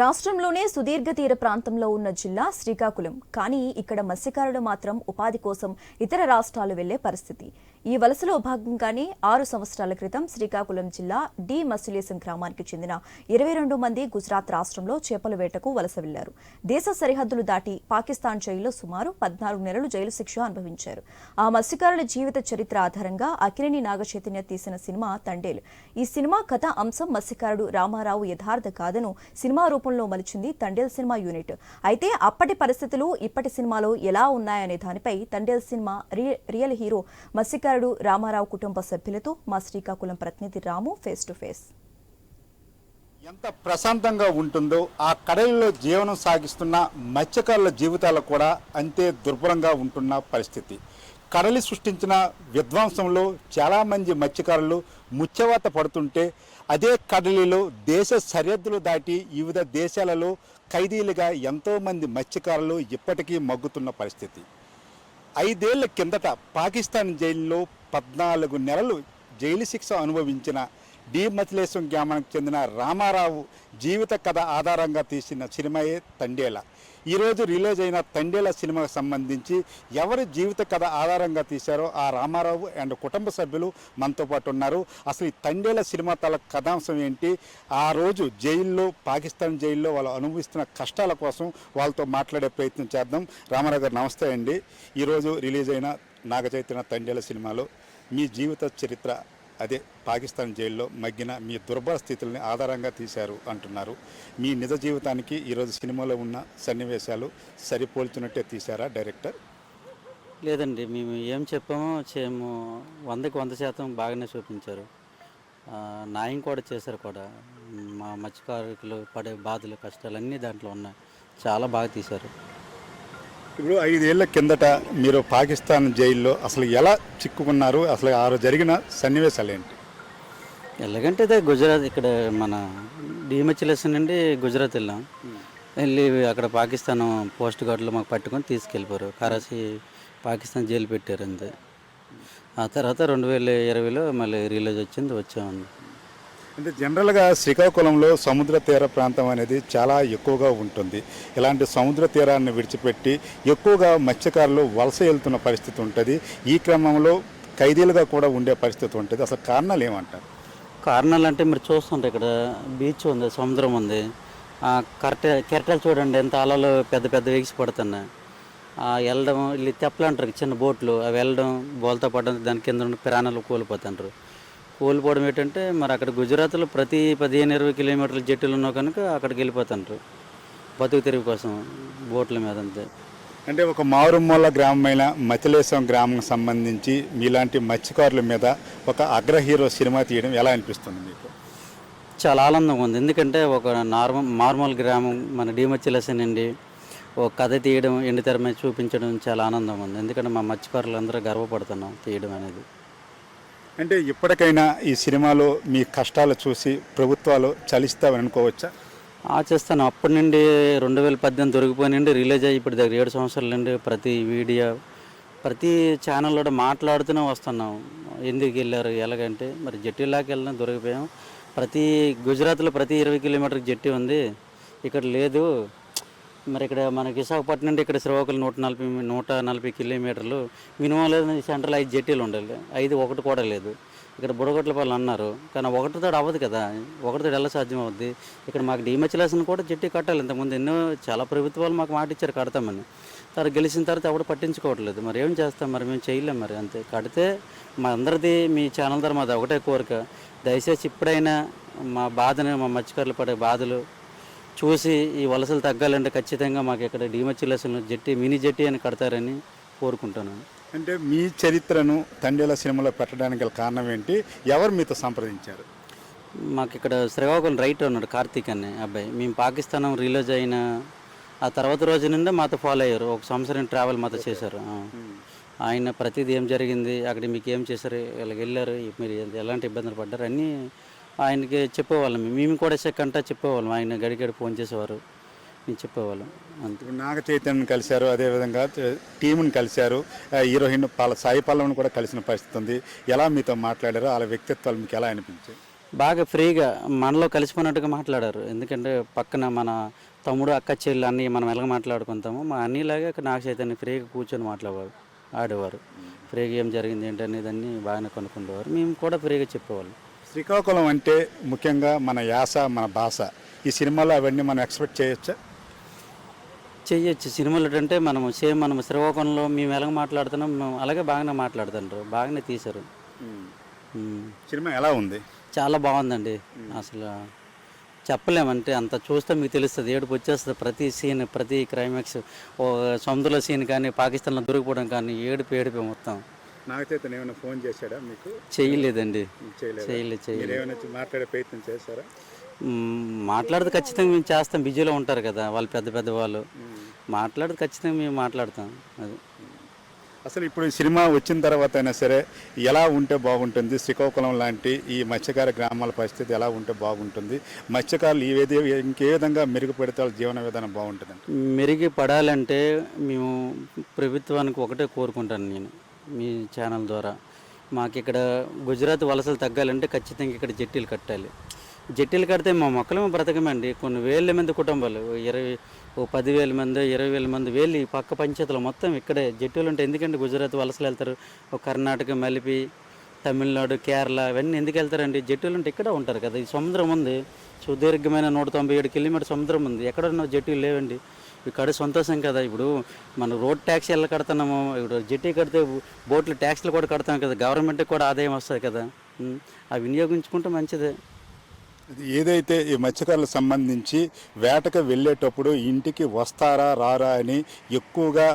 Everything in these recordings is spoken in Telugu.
రాష్ట్రంలోనే సుదీర్ఘ తీర ప్రాంతంలో ఉన్న జిల్లా శ్రీకాకుళం. కానీ ఇక్కడ మత్స్యకారులు మాత్రం ఉపాధి కోసం ఇతర రాష్ట్రాలు వెళ్ళే పరిస్థితి. ఈ వలసలో భాగంగానే ఆరు సంవత్సరాల క్రితం శ్రీకాకుళం జిల్లా డి. మసులేసం గ్రామానికి చెందిన ఇరవై రెండు మంది గుజరాత్ రాష్ట్రంలో చేపల వేటకు వలస వెళ్ళారు దేశ సరిహద్దులు దాటి పాకిస్తాన్ జైల్లో సుమారు పద్నాలుగు నెలలు జైలు శిక్ష అనుభవించారు. ఆ మత్స్యకారుల జీవిత చరిత్ర ఆధారంగా అకిరణి నాగచైతన్య తీసిన సినిమా తండేలు. ఈ సినిమా కథ అంశం మత్స్యకారుడు రామారావు యథార్థ కాదను. సినిమా రూపంలో మలిచింది తండేల్ సినిమా యూనిట్. అయితే అప్పటి పరిస్థితులు ఇప్పటి సినిమాలో ఎలా ఉన్నాయనే దానిపై తండేల్ సినిమా రి- రియల్ హీరో మత్స్యకారుడు రామారావు కుటుంబ సభ్యులతో మా శ్రీకాకుళం ప్రతినిధి రాము ఫేస్ టు ఫేస్ ఎంత ప్రశాంతంగా ఉంటుందో ఆ కడలిలో జీవనం సాగిస్తున్న మత్స్యకారుల జీవితాలు కూడా అంతే దుర్భరంగా ఉంటున్న పరిస్థితి. కడలి సృష్టించిన విధ్వంసంలో చాలామంది మత్స్యకారులు ముచ్చవాత పడుతుంటే అదే కడలిలో దేశ సరిహద్దులు దాటి వివిధ దేశాలలో ఖైదీలుగా ఎంతోమంది మత్స్యకారులు ఇప్పటికీ మగ్గుతున్న పరిస్థితి. ఐదేళ్ళ కిందట పాకిస్తాన్ జైల్లో పద్నాలుగు నెలలు జైలు శిక్ష అనుభవించిన డి. మతిలేశం గ్రామానికి చెందిన రామారావు జీవిత కథ ఆధారంగా తీసిన సినిమాయే తండేలా. ఈరోజు రిలీజ్ అయిన తండేల సినిమాకు సంబంధించి ఎవరి జీవిత కథ ఆధారంగా తీశారో ఆ రామారావు అండ్ కుటుంబ సభ్యులు మనతో పాటు ఉన్నారు. అసలు ఈ తండేల సినిమా తల కథాంశం ఏంటి? ఆ రోజు జైల్లో పాకిస్తాన్ జైల్లో వాళ్ళు అనుభవిస్తున్న కష్టాల కోసం వాళ్ళతో మాట్లాడే ప్రయత్నం చేద్దాం. రామారావు గారు నమస్తే అండి. ఈరోజు రిలీజ్ అయిన నాగచైతన్య తండేల సినిమాలో మీ జీవిత చరిత్ర అదే పాకిస్తాన్ జైల్లో మగ్గిన మీ దుర్భర స్థితుల్ని ఆధారంగా తీశారు అంటున్నారు. మీ నిజ జీవితానికి ఈరోజు సినిమాలో ఉన్న సన్నివేశాలు సరిపోల్చినట్టే తీశారా డైరెక్టర్? లేదండి మేము ఏం చెప్పామో చేయము వందకి వంద శాతం బాగానే చూపించారు. నాయం న్యాయం కూడా చేశారు కూడా. మా మత్స్యకారులు పడే బాధలు కష్టాలు అన్నీ దాంట్లో ఉన్నాయి. చాలా బాగా తీశారు. ఇప్పుడు ఐదేళ్ళ కిందట మీరు పాకిస్తాన్ జైల్లో అసలు ఎలా చిక్కుకున్నారు? అసలు ఆ రోజు జరిగిన సన్నివేశాలు ఏంటి? ఎలాగంటే ఇదే గుజరాత్ ఇక్కడ మన డిమెచ్యులేషన్ నుండి గుజరాత్ వెళ్ళాం. వెళ్ళి అక్కడ పాకిస్తాన్ పోస్ట్ గార్డులు మాకు పట్టుకొని తీసుకెళ్ళిపోయారు. కరాచీ పాకిస్తాన్ జైలు పెట్టారు అంతే. ఆ తర్వాత రెండు వేల ఇరవైలో మళ్ళీ రిలీజ్ వచ్చింది వచ్చామండి. అంటే జనరల్గా శ్రీకాకుళంలో సముద్ర తీర ప్రాంతం అనేది చాలా ఎక్కువగా ఉంటుంది. ఇలాంటి సముద్ర తీరాన్ని విడిచిపెట్టి ఎక్కువగా మత్స్యకారులు వలస వెళ్తున్న పరిస్థితి ఉంటుంది. ఈ క్రమంలో ఖైదీలుగా కూడా ఉండే పరిస్థితి ఉంటుంది. అసలు కారణాలు ఏమంటారు? కారణాలు అంటే మీరు చూస్తుంటే ఇక్కడ బీచ్ ఉంది సముద్రం ఉంది. కరెక్ట్ కెరటాలు చూడండి ఎంత అలలు పెద్ద పెద్ద వేగిసి పడుతున్నాయి. వెళ్ళడం వీళ్ళు తెప్పలు అంటారు చిన్న బోట్లు అవి వెళ్ళడం బోల్తో పడడం దాని కింద ఉన్న ప్రాణాలు కోల్పోతుంటారు. కోల్పోవడం ఏంటంటే మరి అక్కడ గుజరాత్లో ప్రతి పదిహేను ఇరవై కిలోమీటర్ల జట్టులు ఉన్నావు కనుక అక్కడికి వెళ్ళిపోతుంటారు బతుకు తెరుగు కోసం బోట్ల మీద అంతే. అంటే ఒక మారుమూల గ్రామమైన మతిలేశం గ్రామం సంబంధించి మీలాంటి మత్స్యకారుల మీద ఒక అగ్ర హీరో సినిమా తీయడం ఎలా అనిపిస్తుంది మీకు? చాలా ఆనందంగా ఉంది. ఎందుకంటే ఒక నార్మల్ నార్మల్ గ్రామం మన డిమచ్చిలసన్ అండి ఒక కథ తీయడం ఎండి తెర మీద చూపించడం చాలా ఆనందంగా ఉంది. ఎందుకంటే మా మత్స్యకారులు అందరూ గర్వపడుతున్నాం తీయడం అనేది. అంటే ఇప్పటికైనా ఈ సినిమాలో మీ కష్టాలు చూసి ప్రభుత్వాలు చలిస్తావని అనుకోవచ్చా? చేస్తాను. అప్పటి నుండి రెండు వేల పద్దెనిమిది దొరికిపోయి నుండి రిలీజ్ అయ్యి ఇప్పుడు దగ్గర ఏడు సంవత్సరాల నుండి ప్రతి వీడియో ప్రతి ఛానల్లో మాట్లాడుతూనే వస్తున్నాం. ఎందుకు వెళ్ళారు ఎలాగంటే మరి జట్టిలాకి వెళ్ళినా దొరికిపోయాం. ప్రతి గుజరాత్లో ప్రతి ఇరవై కిలోమీటర్ జట్టి ఉంది. ఇక్కడ లేదు. మరి ఇక్కడ మనకి విశాఖపట్నం నుండి ఇక్కడ శ్రీకాకుళం నూట నలభై నూట నలభై కిలోమీటర్లు మినిమం లేదు సెంట్రల్ ఐదు జట్టీలు ఉండాలి. ఐదు ఒకటి కూడా లేదు. ఇక్కడ బుడగొట్ల పాలు అన్నారు. కానీ ఒకటితో అవ్వదు కదా. ఒకటితో ఎలా సాధ్యం అవుద్ది? ఇక్కడ మాకు డిమచ్చిలేసిన కూడా జెట్టి కట్టాలి. ఇంతకుముందు ఎన్నో చాలా ప్రభుత్వాలు మాకు మాట ఇచ్చారు కడతామని. తర్వాత గెలిచిన తర్వాత ఎవడు పట్టించుకోవట్లేదు. మరి ఏం చేస్తాం? మరి మేము చేయలేం మరి అంతే. కడితే మా అందరిది మీ ఛానల్ ద్వారా మాది ఒకటే కోరిక. దయచేసి ఇప్పుడైనా మా బాధని మా మత్స్యకారులు పడే బాధలు చూసి ఈ వలసలు తగ్గాలంటే ఖచ్చితంగా మాకు ఇక్కడ డిమచ్చిలేసిన జట్టి మినీ జట్టి అని కడతారని కోరుకుంటున్నాను అంటే మీ చరిత్రను తండేల సినిమాలో పెట్టడానికి గల కారణం ఏంటి? ఎవరు మీతో సంప్రదించారు? మాకు ఇక్కడ శ్రీకాకుళం రైట్ ఉన్నాడు కార్తీక్ అనే అబ్బాయి. మేము పాకిస్తాన్ రిలీజ్ అయిన ఆ తర్వాత రోజు నుండి మాతో ఫాలో అయ్యారు. ఒక సంవత్సరం ట్రావెల్ మాతో చేశారు. ఆయన ప్రతిదీ ఏం జరిగింది అక్కడ మీకు ఏం చేశారు ఇలాగ వెళ్ళారు మీరు ఎలాంటి ఇబ్బందులు పడ్డారు అన్నీ ఆయనకి చెప్పేవాళ్ళం. మేము కూడా సెకంటా చెప్పేవాళ్ళం. ఆయన గడిగడి ఫోన్ చేసేవారు. మేము చెప్పేవాళ్ళం. అంతే. నాగ చైతన్యని కలిశారు. అదేవిధంగా టీంని కలిశారు. హీరోయిన్ పాల సాయి పల్లవిని కూడా కలిసిన పరిస్థితి ఉంది. ఎలా మీతో మాట్లాడారో? వాళ్ళ వ్యక్తిత్వాలు మీకు ఎలా అనిపించాయి? బాగా ఫ్రీగా మనలో కలిసిపోయినట్టుగా మాట్లాడారు. ఎందుకంటే పక్కన మన తమ్ముడు అక్క చెల్లి అన్నీ మనం ఎలాగ మాట్లాడుకుంటామో మా అన్నీలాగే నాకు చైతన్య ఫ్రీగా కూర్చొని మాట్లాడేవారు ఆడేవారు. ఫ్రీగా ఏం జరిగింది ఏంటి అనేది అన్నీ బాగానే కొనుక్కునేవారు మేము కూడా ఫ్రీగా చెప్పేవాళ్ళం. శ్రీకాకుళం అంటే ముఖ్యంగా మన యాస మన భాష ఈ సినిమాలో అవన్నీ మనం ఎక్స్పెక్ట్ చేయొచ్చా? చెయ్యొచ్చు. సినిమాలు అంటే మనం సేమ్ మనం శ్రీకాకుళంలో మేము ఎలాగ మాట్లాడుతున్నాం మేము అలాగే బాగానే మాట్లాడుతుంటారు. బాగానే తీశారు. సినిమా ఎలా ఉంది? చాలా బాగుందండి. అసలు చెప్పలేమంటే అంత చూస్తే మీకు తెలుస్తుంది. ఏడుపు వచ్చేస్తుంది ప్రతి సీన్ ప్రతి క్లైమాక్స్. ఓ సముద్రంలో సీన్ కానీ పాకిస్తాన్లో దొరికిపోవడం కానీ ఏడుపు ఏడుపు మొత్తం. నాగచైతన్ ఏమైనా ఫోన్ చేశాడా మీకు? చేయలేదండి. చేయలేదు? చేయలేదు మాట్లాడే ప్రయత్నం చేశారా? మాట్లాడితే ఖచ్చితంగా మేము చేస్తాం. బిజీలో ఉంటారు కదా వాళ్ళు పెద్ద పెద్ద వాళ్ళు. మాట్లాడితే ఖచ్చితంగా మేము మాట్లాడతాం. అది. అసలు ఇప్పుడు సినిమా వచ్చిన తర్వాత అయినా సరే ఎలా ఉంటే బాగుంటుంది? శ్రీకాకుళం లాంటి ఈ మత్స్యకార గ్రామాల పరిస్థితి ఎలా ఉంటే బాగుంటుంది? మత్స్యకారులు ఈ విధ ఇంకే విధంగా మెరుగుపెడితే వాళ్ళ జీవన విధానం బాగుంటుందండి. మెరుగు పడాలంటే మేము ప్రభుత్వానికి ఒకటే కోరుకుంటాను నేను. మీ ఛానల్ ద్వారా. మాకు ఇక్కడ గుజరాత్ వలసలు తగ్గాలంటే ఖచ్చితంగా ఇక్కడ జట్టీలు కట్టాలి. జట్టీలు కడితే మా మొక్కలేమో బ్రతకమండి. కొన్ని వేల మంది కుటుంబాలు ఇరవై ఓ పదివేల మంది ఇరవై వేల మంది వేలు ఈ పక్క పంచాయతీలు మొత్తం ఇక్కడే జట్టీలు ఉంటాయి ఎందుకంటే గుజరాత్ వలసలు వెళ్తారు? ఓ కర్ణాటక మలిపి తమిళనాడు కేరళ ఇవన్నీ ఎందుకు వెళ్తారండి? జట్టీలు ఉంటే ఇక్కడ ఉంటారు కదా. ఈ సముద్రం ఉంది. సుదీర్ఘమైన నూట తొంభై ఏడు కిలోమీటర్ సముద్రం ఉంది. ఎక్కడ జట్టీలు లేవండి. ఇక్కడ సంతోషం కదా. ఇప్పుడు మనం రోడ్ ట్యాక్స్ ఎలా కడుతున్నాము ఇప్పుడు జట్టి కడితే బోట్లు ట్యాక్స్లు కూడా కడతాం కదా. గవర్నమెంట్కి కూడా ఆదాయం వస్తుంది కదా. అవి వినియోగించుకుంటే మంచిదే. ఏదైతే ఈ మత్స్యకారులకు సంబంధించి వేటకు వెళ్ళేటప్పుడు ఇంటికి వస్తారా రారా అని ఎక్కువగా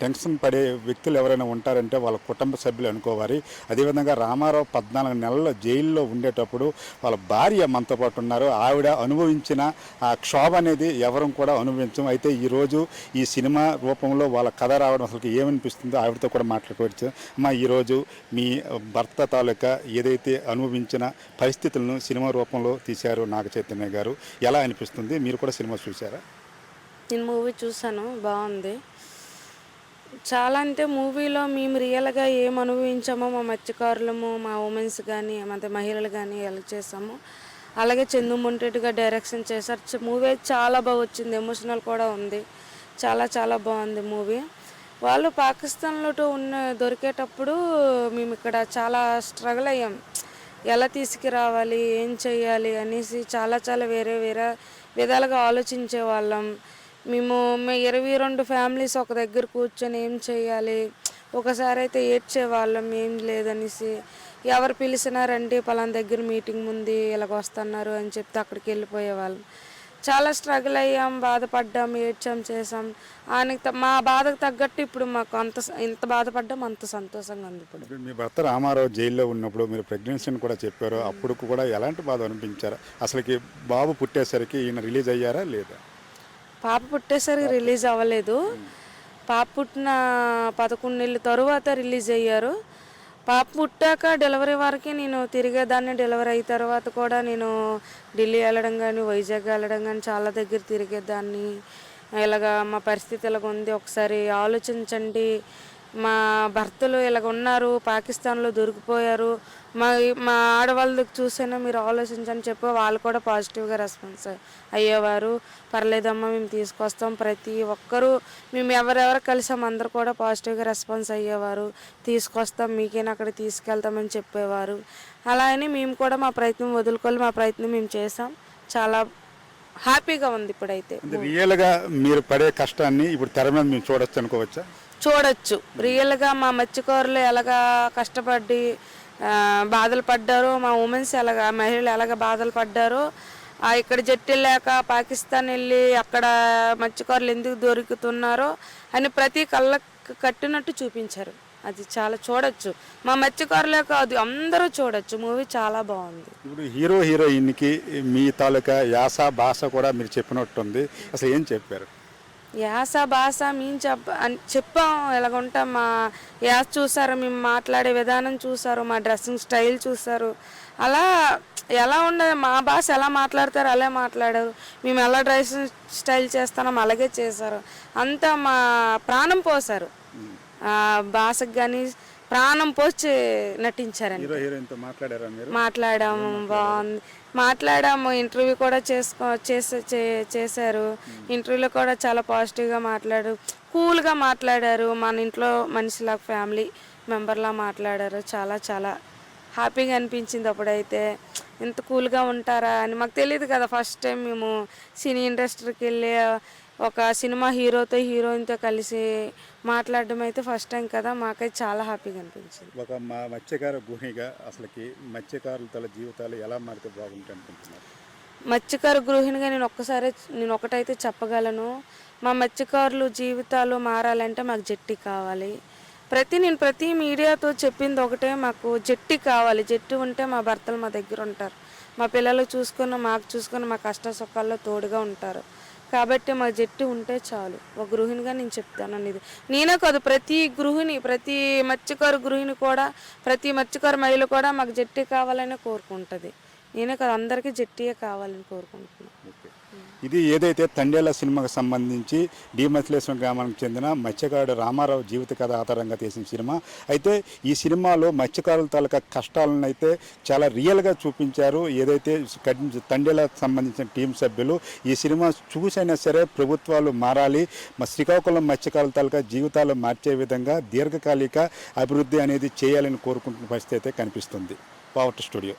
టెన్షన్ పడే వ్యక్తులు ఎవరైనా ఉంటారంటే వాళ్ళ కుటుంబ సభ్యులు అనుకోవాలి. అదేవిధంగా రామారావు పద్నాలుగు నెలల జైల్లో ఉండేటప్పుడు వాళ్ళ భార్య మనతో పాటు ఉన్నారు. ఆవిడ అనుభవించిన ఆ క్షోభ అనేది ఎవరం కూడా అనుభవించం. అయితే ఈరోజు ఈ సినిమా రూపంలో వాళ్ళ కథ రావడం అసలు ఏమనిపిస్తుందో ఆవిడతో కూడా మాట్లాడుకోవచ్చు. అమ్మా ఈరోజు మీ భర్త తాలూకా ఏదైతే అనుభవించిన పరిస్థితులను సినిమా రూపంలో తీశారు నాగ చైతన్య గారు. ఎలా అనిపిస్తుంది? మీరు కూడా సినిమా చూసారా నేను మూవీ చూసాను బాగుంది. చాలా అంటే మూవీలో మేము రియల్గా ఏం అనుభవించామో మా మత్స్యకారులము మా ఉమెన్స్ కానీ మన మహిళలు కానీ ఎలా చేసాము అలాగే చందు డైరెక్షన్ చేశారు. మూవీ చాలా బాగా వచ్చింది. ఎమోషనల్ కూడా ఉంది. చాలా చాలా బాగుంది మూవీ. వాళ్ళు పాకిస్తాన్లో ఉన్న దొరికేటప్పుడు మేము ఇక్కడ చాలా స్ట్రగుల్ అయ్యాం. ఎలా తీసుకురావాలి ఏం చేయాలి అనేసి చాలా చాలా వేరే వేరే విధాలుగా ఆలోచించే వాళ్ళం మేము మే ఇరవై రెండు ఫ్యామిలీస్ ఒక దగ్గర కూర్చొని ఏం చేయాలి ఒకసారి అయితే ఏడ్చేవాళ్ళం ఏం లేదనేసి. ఎవరు పిలిచినారంటే పలానా దగ్గర మీటింగ్ ఉంది ఇలాగ వస్తున్నారు అని చెప్తే అక్కడికి వెళ్ళిపోయేవాళ్ళం. చాలా స్ట్రగుల్ అయ్యాం బాధపడ్డాం ఏడ్చాం చేసాం ఆయనకి మా బాధకు తగ్గట్టు ఇప్పుడు మాకు అంత ఎంత బాధపడ్డాం అంత సంతోషంగా ఉంది ఇప్పుడు. ఇప్పుడు మీ భర్త రామారావు జైల్లో ఉన్నప్పుడు మీరు ప్రెగ్నెన్సీని కూడా చెప్పారు. అప్పుడు కూడా ఎలాంటి బాధ అనిపించారు? అసలుకి బాబు పుట్టేసరికి ఈయన రిలీజ్ అయ్యారా లేదా? పాప పుట్టేసరికి రిలీజ్ అవ్వలేదు. పాప పుట్టిన పదకొండు నెలల తరువాత రిలీజ్ అయ్యారు. పాప పుట్టాక డెలివరీ వరకు నేను తిరిగేదాన్ని. డెలివరీ అయిన తర్వాత కూడా నేను ఢిల్లీ వెళ్ళడం కానీ వైజాగ్ వెళ్ళడం కానీ చాలా దగ్గర తిరిగేదాన్ని. ఇలాగా మా పరిస్థితి ఇలాగ ఉంది ఒకసారి ఆలోచించండి. మా భర్తలు ఇలాగ ఉన్నారు పాకిస్తాన్లో దొరికిపోయారు. మా మా ఆడవాళ్ళకి చూసైనా మీరు ఆలోచించని చెప్పి వాళ్ళు కూడా పాజిటివ్గా రెస్పాన్స్ అయ్యేవారు. పర్లేదమ్మా మేము తీసుకొస్తాం ప్రతి ఒక్కరూ. మేము ఎవరెవరు కలిసాం అందరు కూడా పాజిటివ్గా రెస్పాన్స్ అయ్యేవారు. తీసుకొస్తాం మీకేనా అక్కడ తీసుకెళ్తామని చెప్పేవారు. అలా అని మేము కూడా మా ప్రయత్నం వదులుకోవాలి మా ప్రయత్నం మేము చేసాం చాలా హ్యాపీగా ఉంది ఇప్పుడైతే. రియల్గా మీరు పడే కష్టాన్ని ఇప్పుడు తెర మీద మేము చూడొచ్చు అనుకోవచ్చా? చూడొచ్చు. రియల్గా మా మత్స్యకారులు ఎలాగా కష్టపడి బాధలు పడ్డారో మా ఉమెన్స్ ఎలాగా మహిళలు ఎలాగ బాధలు పడ్డారో ఇక్కడ జట్టు లేక పాకిస్తాన్ వెళ్ళి అక్కడ మత్స్యకారులు ఎందుకు దొరుకుతున్నారో అని ప్రతి కళ్ళకు కట్టినట్టు చూపించారు. అది చాలా చూడొచ్చు. మా మత్స్యకారులే కాదు అందరూ చూడొచ్చు. మూవీ చాలా బాగుంది. ఇప్పుడు హీరో హీరోయిన్కి మీ తాలూకా యాస భాష కూడా మీరు చెప్పినట్టుంది. అసలు ఏం చెప్పారు? యాస భాష మేము చెప్ప అన్- చెప్పాం. ఎలాగుంటాం? మా యాస చూసారు మేము మాట్లాడే విధానం చూసారు మా డ్రెస్సింగ్ స్టైల్ చూసారు. అలా ఎలా ఉండదు? మా భాష ఎలా మాట్లాడతారు అలా మాట్లాడారు. మేము ఎలా డ్రెస్సింగ్ స్టైల్ చేస్తామో అలాగే చేశారు. అంతా మా ప్రాణం పోసారు ఆ భాషకు కానీ ప్రాణం పోసి నటించారండి మాట్లాడాము బాగుంది. మాట్లాడాము ఇంటర్వ్యూ కూడా చేసుకో చేసే చే- చేశారు. ఇంటర్వ్యూలో కూడా చాలా పాజిటివ్గా మాట్లాడారు కూల్గా మాట్లాడారు. మన ఇంట్లో మనిషిలా ఫ్యామిలీ మెంబర్లా మాట్లాడారు. చాలా చాలా హ్యాపీగా అనిపించింది అప్పుడైతే. ఇంత కూల్గా ఉంటారా అని మాకు తెలియదు కదా ఫస్ట్ టైం మేము సినీ ఇండస్ట్రీకి వెళ్ళి ఒక సినిమా హీరోతో హీరోయిన్తో కలిసి మాట్లాడడం అయితే ఫస్ట్ టైం కదా మాకైతే చాలా హ్యాపీగా అనిపించింది. ఒక మా మత్స్యకార గృహిణిగా అసలుకి మత్స్యకారుల తల జీవితాలు ఎలా మారితే బాగుంటాయి అనుకుంటున్నారు? మత్స్యకార గృహిణిగా నేను ఒక్కసారి నేను ఒకటైతే చెప్పగలను. మా మత్స్యకారులు జీవితాలు మారాలంటే మాకు జట్టి కావాలి. ప్రతి నేను ప్రతి మీడియాతో చెప్పింది ఒకటే మాకు జట్టి కావాలి. జట్టి ఉంటే మా భర్తలు మా దగ్గర ఉంటారు. మా పిల్లలు చూసుకున్న మాకు చూసుకున్న మా కష్ట సుఖాల్లో తోడుగా ఉంటారు. కాబట్టి మా జట్టు ఉంటే చాలు. ఒక గృహిణిగా నేను చెప్తాను అనేది. నేనే కాదు ప్రతి గృహిణి ప్రతి మత్స్యకారు గృహిణి కూడా ప్రతి మత్స్యకారు మహిళ కూడా మాకు జట్టి కావాలని కోరుకుంటుంది. నేనే కాదు అందరికీ జట్టియే కావాలని కోరుకుంటున్నాను ఇది ఏదైతే తండేల సినిమాకు సంబంధించి డిమథిలేశ్వరం గ్రామానికి చెందిన మత్స్యకారుడు రామారావు జీవిత కథ ఆధారంగా తీసిన సినిమా. అయితే ఈ సినిమాలో మత్స్యకారుల తాలూకా కష్టాలను అయితే చాలా రియల్గా చూపించారు. ఏదైతే తండేలకు సంబంధించిన టీం సభ్యులు ఈ సినిమా చూసైనా సరే ప్రభుత్వాలు మారాలి. మా శ్రీకాకుళం మత్స్యకారుల తాలూకా జీవితాలు మార్చే విధంగా దీర్ఘకాలిక అభివృద్ధి అనేది చేయాలని కోరుకుంటున్న పరిస్థితి అయితే కనిపిస్తుంది. Power studio.